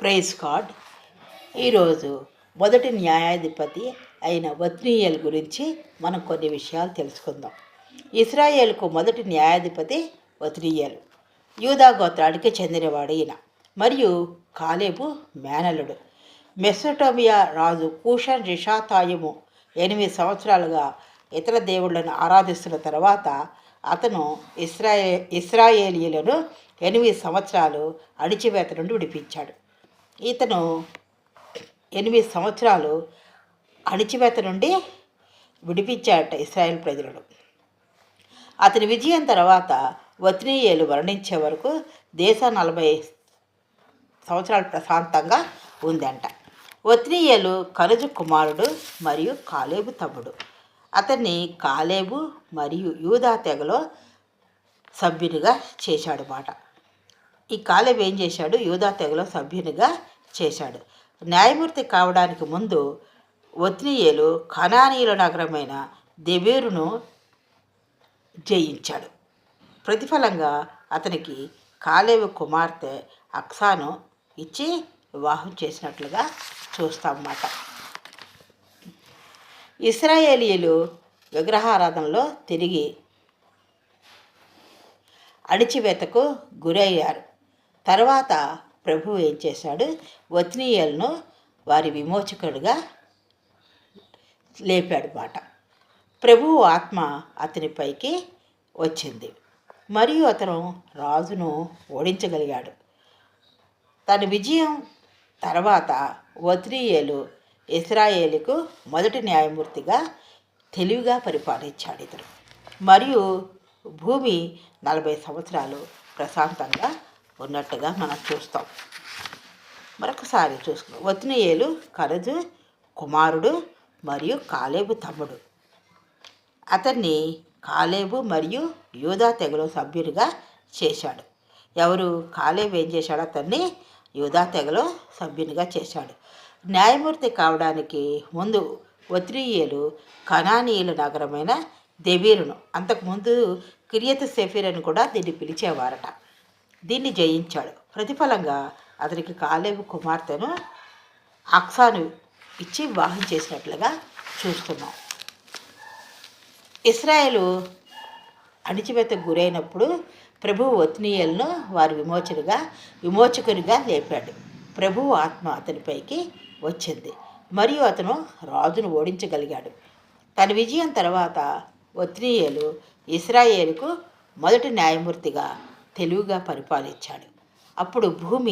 Praise card. ఈరోజు మొదటి న్యాయాధిపతి అయిన వత్నీయల్ గురించి మనం కొన్ని విషయాలు తెలుసుకుందాం. ఇస్రాయేల్కు మొదటి న్యాయాధిపతి వత్నీయల్. యూదా గోత్రానికి చెందినవాడు ఈయన. మరియు కాలేబు మేనలుడు. మెసోటోమియా రాజు కూషన్ రిషాతాయుము ఎనిమిది సంవత్సరాలుగా ఇతర దేవుళ్ళను ఆరాధిస్తున్న తర్వాత అతను ఇస్రాయే ఇస్రాయేలీలను ఎనిమిది సంవత్సరాలు అణిచివేత నుండి విడిపించాడు. ఇతను ఎనిమిది సంవత్సరాలు అణిచివేత నుండి విడిపించాడట ఇస్రాయేల్ ప్రజలను. అతని విజయం తర్వాత వత్నీయేలు వర్ణించే వరకు దేశం నలభై సంవత్సరాలు ప్రశాంతంగా ఉందంట. వత్నీయేలు కనుజు కుమారుడు మరియు కాలేబు తమ్ముడు. అతన్ని కాలేబు మరియు యూదా తెగలో సభ్యునిగా చేశాడు మాట. ఈ కాలేబ్ ఏం చేశాడు? యూదా తెగలో సభ్యునిగా చేశాడు. న్యాయమూర్తి కావడానికి ముందు వత్నీయేలు కనానీయుల నగరమైన దెబేరును జయించాడు. ప్రతిఫలంగా అతనికి కాలేవు కుమార్తె అక్సాను ఇచ్చి వివాహం చేసినట్లుగా చూస్తామన్నమాట. ఇస్రాయేలీలు విగ్రహారాధనలో తిరిగి అణిచివేతకు గురయ్యారు. తర్వాత ప్రభువు ఏం చేశాడు? వత్నీయులను వారి విమోచకుడుగా లేపాడు మాట ప్రభువు ఆత్మ అతనిపైకి వచ్చింది. మరియు అతను రాజును ఓడించగలిగాడు. తన విజయం తర్వాత వత్రియేలు ఇస్రాయేలుకు మొదటి న్యాయమూర్తిగా తెలివిగా పరిపాలించాడు ఇతను మరియు భూమి నలభై సంవత్సరాలు ప్రశాంతంగా ఉన్నట్టుగా మనం చూస్తాం. మరొకసారి చూసుకున్నాం వత్నియేలు కరజు కుమారుడు మరియు కాలేబు తమ్ముడు. అతన్ని కాలేబు మరియు యూదా తెగలో సభ్యుడిగా చేశాడు. ఎవరు? కాలేబు ఏం చేశాడు? అతన్ని యూదా తెగలో సభ్యునిగా చేశాడు. న్యాయమూర్తి కావడానికి ముందు వత్రియేలు కనానీయుల నగరమైన దెబీరును అంతకుముందు కిరియత్ సెఫీర్ అని కూడా దీన్ని పిలిచేవారట. దీన్ని జయించాడు. ప్రతిఫలంగా అతనికి కాలేబు కుమార్తెను అక్సాను ఇచ్చి వివాహం చేసినట్లుగా చూస్తున్నాం. ఇస్రాయేలు అణిచివేతకు గురైనప్పుడు ప్రభువు ఒత్నీయులను వారి విమోచనగా విమోచకునిగా లేపాడు. ప్రభువు ఆత్మ అతనిపైకి వచ్చింది. మరియు అతను రాజును ఓడించగలిగాడు. తన విజయం తర్వాత ఒత్నీయులు ఇస్రాయేలుకు మొదటి న్యాయమూర్తిగా తెలివిగా పరిపాలించాడు. అప్పుడు భూమి